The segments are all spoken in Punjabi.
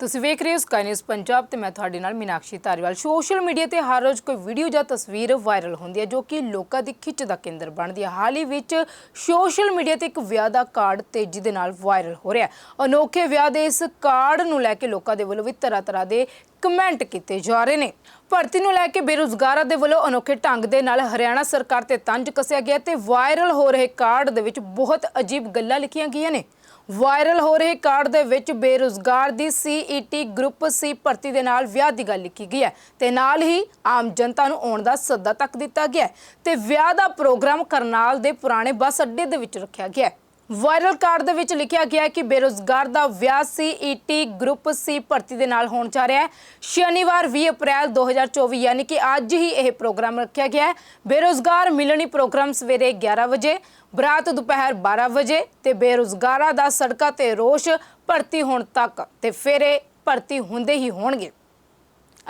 ਤੁਸੀਂ ਵੇਖ ਰਹੇ ਹੋ ਸਕਾਈ ਨਿਊਜ਼ ਪੰਜਾਬ ਤੇ ਮੈਂ ਤੁਹਾਡੇ ਨਾਲ ਮੀਨਾਕਸ਼ੀ ਧਾਰੀਵਾਲ। ਸੋਸ਼ਲ ਮੀਡੀਆ ਤੇ ਹਰ ਰੋਜ਼ ਕੋਈ ਵੀਡੀਓ ਜਾਂ ਤਸਵੀਰ ਵਾਇਰਲ ਹੁੰਦੀ ਹੈ, ਜੋ ਕਿ ਲੋਕਾਂ ਦੀ ਖਿੱਚ ਦਾ ਕੇਂਦਰ ਬਣਦੀ ਹੈ। ਹਾਲ ਹੀ ਵਿੱਚ ਸੋਸ਼ਲ ਮੀਡੀਆ ਤੇ ਇੱਕ ਵਿਆਹ ਦਾ ਕਾਰਡ ਤੇਜ਼ੀ ਦੇ ਨਾਲ ਵਾਇਰਲ ਹੋ ਰਿਹਾ ਹੈ। ਅਨੋਖੇ ਵਿਆਹ ਦੇ ਇਸ ਕਾਰਡ ਨੂੰ ਲੈ ਕੇ ਲੋਕਾਂ ਦੇ ਵੱਲੋਂ ਵੀ ਤਰ੍ਹਾਂ ਤਰ੍ਹਾਂ ਦੇ ਕਮੈਂਟ ਕੀਤੇ ਜਾ ਰਹੇ ਨੇ। ਭਰਤੀ ਨੂੰ ਲੈ ਕੇ ਬੇਰੁਜ਼ਗਾਰਾਂ ਦੇ ਵੱਲੋਂ ਅਨੋਖੇ ਢੰਗ ਦੇ ਨਾਲ ਹਰਿਆਣਾ ਸਰਕਾਰ ਤੇ ਤੰਜ ਕੱਸਿਆ ਗਿਆ ਤੇ ਵਾਇਰਲ ਹੋ ਰਹੇ ਕਾਰਡ ਦੇ ਵਿੱਚ ਬਹੁਤ ਅਜੀਬ ਗੱਲਾਂ ਲਿਖੀਆਂ ਗਈਆਂ ਨੇ। ਵਾਇਰਲ ਹੋ ਰਹੇ ਕਾਰਡ ਦੇ ਵਿੱਚ ਬੇਰੁਜ਼ਗਾਰ ਦੀ ਸੀਈਟੀ ਗਰੁੱਪ ਸੀ ਭਰਤੀ ਦੇ ਨਾਲ ਵਿਆਹ ਦੀ ਗੱਲ ਲਿਖੀ ਗਈ ਹੈ ਤੇ ਨਾਲ ਹੀ ਆਮ ਜਨਤਾ ਨੂੰ ਆਉਣ ਦਾ ਸੱਦਾ ਤੱਕ ਦਿੱਤਾ ਗਿਆ ਹੈ ਤੇ ਵਿਆਹ ਦਾ ਪ੍ਰੋਗਰਾਮ ਕਰਨਾਲ ਦੇ ਪੁਰਾਣੇ ਬੱਸ ਅੱਡੇ ਦੇ ਵਿੱਚ ਰੱਖਿਆ ਗਿਆ ਵਾਇਰਲ ਕਾਰਡ ਦੇ ਵਿੱਚ ਲਿਖਿਆ ਗਿਆ ਕਿ ਬੇਰੋਜ਼ਗਾਰ ਦਾ ਵਿਆਹ ਸੀਈਟੀ ਗਰੁੱਪ ਸੀ ਭਰਤੀ ਦੇ ਨਾਲ ਹੋਣ ਜਾ ਰਿਹਾ ਹੈ। ਸ਼ਨੀਵਾਰ 20 ਅਪ੍ਰੈਲ 2024 ਯਾਨੀ ਕਿ ਅੱਜ ਹੀ ਇਹ ਪ੍ਰੋਗਰਾਮ ਰੱਖਿਆ ਗਿਆ ਹੈ। ਬੇਰੋਜ਼ਗਾਰ ਮਿਲਣੀ ਪ੍ਰੋਗਰਾਮ ਸਵੇਰੇ 11 ਵਜੇ, ਬਰਾਤ ਦੁਪਹਿਰ 12 ਵਜੇ ਤੇ ਬੇਰੋਜ਼ਗਾਰਾਂ ਦਾ ਸੜਕਾਂ ਤੇ ਰੋਸ਼ ਭਰਤੀ ਹੋਣ ਤੱਕ ਤੇ ਇਹ ਭਰਤੀ ਹੁੰਦੇ ਹੀ ਹੋਣਗੇ।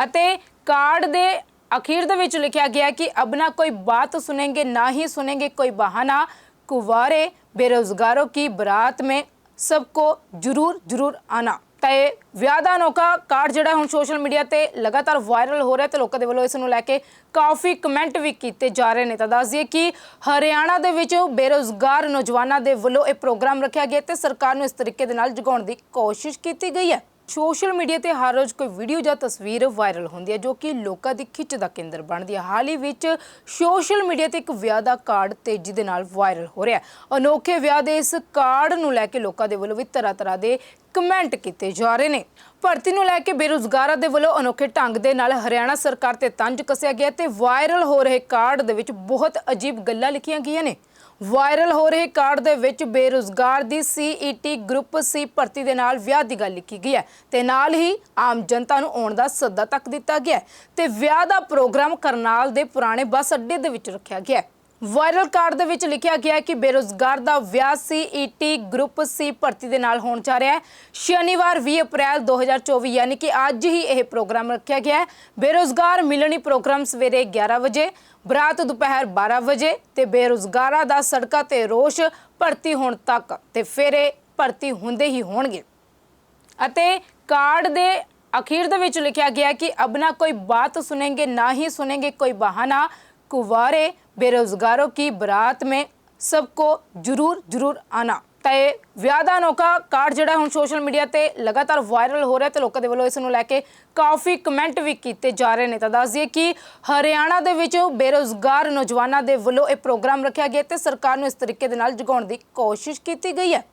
ਅਤੇ ਕਾਰਡ ਦੇ ਅਖੀਰ ਦੇ ਵਿੱਚ ਲਿਖਿਆ ਗਿਆ ਕਿ ਅਬਨਾ ਕੋਈ ਬਾਤ ਸੁਣेंगे ਨਾ ਹੀ ਸੁਣेंगे ਕੋਈ ਬਹਾਨਾ। कुवारे बेरोजगारों की बारात में सबको जरूर जरूर आना ਤਾਂ ਇਹ ਵਿਆਹ ਦਾ ਅਨੋਖਾ ਕਾਰਡ ਜਿਹੜਾ ਹੁਣ ਸੋਸ਼ਲ ਮੀਡੀਆ ਤੇ ਲਗਾਤਾਰ ਵਾਇਰਲ ਹੋ ਰਿਹਾ ਤੇ ਲੋਕਾਂ ਦੇ ਵੱਲੋਂ ਇਸ ਨੂੰ ਲੈ ਕੇ ਕਾਫੀ ਕਮੈਂਟ ਵੀ ਕੀਤੇ ਜਾ ਰਹੇ ਨੇ ਤਾਂ ਦੱਸ ਦਈਏ ਕਿ ਹਰਿਆਣਾ ਦੇ ਵਿੱਚ ਬੇਰੋਜ਼ਗਾਰ ਨੌਜਵਾਨਾਂ ਦੇ ਵੱਲੋਂ ਇਹ ਪ੍ਰੋਗਰਾਮ ਰੱਖਿਆ ਗਿਆ ਤੇ ਸਰਕਾਰ ਨੂੰ ਇਸ ਤਰੀਕੇ ਦੇ ਨਾਲ ਜਗਾਉਣ ਦੀ ਕੋਸ਼ਿਸ਼ ਕੀਤੀ ਗਈ ਹੈ ਸੋਸ਼ਲ ਮੀਡੀਆ ਤੇ ਹਰ ਰੋਜ਼ ਕੋਈ ਵੀਡੀਓ ਜਾਂ ਤਸਵੀਰ ਵਾਇਰਲ ਹੁੰਦੀ ਹੈ, ਜੋ ਕਿ ਲੋਕਾਂ ਦੀ ਖਿੱਚ ਦਾ ਕੇਂਦਰ ਬਣਦੀ ਹੈ। ਹਾਲ ਹੀ ਵਿੱਚ ਸੋਸ਼ਲ ਮੀਡੀਆ ਤੇ ਇੱਕ ਵਿਆਹ ਦਾ ਕਾਰਡ ਤੇਜ਼ੀ ਦੇ ਨਾਲ ਵਾਇਰਲ ਹੋ ਰਿਹਾ ਹੈ। ਅਨੋਖੇ ਵਿਆਹ ਦੇ ਇਸ ਕਾਰਡ ਨੂੰ ਲੈ ਕੇ ਲੋਕਾਂ ਦੇ ਵੱਲੋਂ ਵੀ ਤਰ੍ਹਾਂ ਤਰ੍ਹਾਂ ਦੇ ਕਮੈਂਟ ਕੀਤੇ ਜਾ ਰਹੇ ਨੇ। ਭਰਤੀ ਨੂੰ ਲੈ ਕੇ ਬੇਰੁਜ਼ਗਾਰਾਂ ਦੇ ਵੱਲੋਂ ਅਨੋਖੇ ਢੰਗ ਦੇ ਨਾਲ ਹਰਿਆਣਾ ਸਰਕਾਰ ਤੇ ਤੰਜ ਕੱਸਿਆ ਗਿਆ ਤੇ ਵਾਇਰਲ ਹੋ ਰਹੇ ਕਾਰਡ ਦੇ ਵਿੱਚ ਬਹੁਤ ਅਜੀਬ ਗੱਲਾਂ ਲਿਖੀਆਂ ਗਈਆਂ ਨੇ। ਵਾਇਰਲ ਹੋ ਰਹੇ ਕਾਰਡ ਦੇ ਵਿੱਚ ਬੇਰੁਜ਼ਗਾਰ ਦੀ ਸੀਈਟੀ ਗਰੁੱਪ ਸੀ ਭਰਤੀ ਦੇ ਨਾਲ ਵਿਆਹ ਦੀ ਗੱਲ ਲਿਖੀ ਗਈ ਹੈ ਤੇ ਨਾਲ ਹੀ ਆਮ ਜਨਤਾ ਨੂੰ ਆਉਣ ਦਾ ਸੱਦਾ ਤੱਕ ਦਿੱਤਾ ਗਿਆ ਹੈ ਤੇ ਵਿਆਹ ਦਾ ਪ੍ਰੋਗਰਾਮ ਕਰਨਾਲ ਦੇ ਪੁਰਾਣੇ ਬੱਸ ਅੱਡੇ ਦੇ ਵਿੱਚ ਰੱਖਿਆ ਗਿਆ ਹੈ। ਵਾਇਰਲ ਕਾਰਡ ਦੇ ਵਿੱਚ ਲਿਖਿਆ ਗਿਆ ਕਿ ਬੇਰੋਜ਼ਗਾਰ ਦਾ ਵਿਆਹ ਸੀ। ਸੀਈਟੀ ਗਰੁੱਪ ਸੀ ਭਰਤੀ ਦੇ ਨਾਲ ਹੋਣ ਜਾ ਰਿਹਾ ਸ਼ਨੀਵਾਰ 20 ਅਪ੍ਰੈਲ 2024 ਯਾਨੀ ਕਿ ਅੱਜ ਹੀ ਇਹ ਪ੍ਰੋਗਰਾਮ ਰੱਖਿਆ ਗਿਆ ਹੈ। ਬੇਰੋਜ਼ਗਾਰ ਮਿਲਣੀ ਪ੍ਰੋਗਰਾਮ ਸਵੇਰੇ 11 ਵਜੇ, ਬਰਾਤ ਦੁਪਹਿਰ 12 ਵਜੇ ਤੇ ਬੇਰੋਜ਼ਗਾਰਾਂ ਦਾ ਸੜਕਾਂ ਤੇ ਰੋਸ਼ ਭਰਤੀ ਹੋਣ ਤੱਕ ਤੇ ਇਹ ਭਰਤੀ ਹੁੰਦੇ ਹੀ ਹੋਣਗੇ। ਅਤੇ ਕਾਰਡ ਦੇ ਅਖੀਰ ਦੇ ਵਿੱਚ ਲਿਖਿਆ ਗਿਆ ਕਿ ਅਬਨਾ ਕੋਈ ਬਾਤ ਸੁਣेंगे ਨਾ ਹੀ ਸੁਣेंगे ਕੋਈ ਬਹਾਨਾ। ਕੁਵਾਰੇ बेरोजगारों की बारात में सबको जरूर जरूर आना ਤਾਂ ਇਹ ਵਿਆਹ ਦਾ ਅਨੋਖਾ ਕਾਰਡ ਜਿਹੜਾ ਹੁਣ ਸੋਸ਼ਲ ਮੀਡੀਆ ਤੇ ਲਗਾਤਾਰ ਵਾਇਰਲ ਹੋ ਰਿਹਾ ਤੇ ਲੋਕਾਂ ਦੇ ਵੱਲੋਂ ਇਸ ਨੂੰ ਲੈ ਕੇ ਕਾਫੀ ਕਮੈਂਟ ਵੀ ਕੀਤੇ ਜਾ ਰਹੇ ਨੇ ਤਾਂ ਦੱਸ ਦਈਏ ਕਿ ਹਰਿਆਣਾ ਦੇ ਵਿੱਚ ਬੇਰੋਜ਼ਗਾਰ ਨੌਜਵਾਨਾਂ ਦੇ ਵੱਲੋਂ ਇਹ ਪ੍ਰੋਗਰਾਮ ਰੱਖਿਆ ਗਿਆ ਤੇ ਸਰਕਾਰ ਨੂੰ ਇਸ ਤਰੀਕੇ ਦੇ ਨਾਲ ਜਗਾਉਣ ਦੀ ਕੋਸ਼ਿਸ਼ ਕੀਤੀ ਗਈ ਹੈ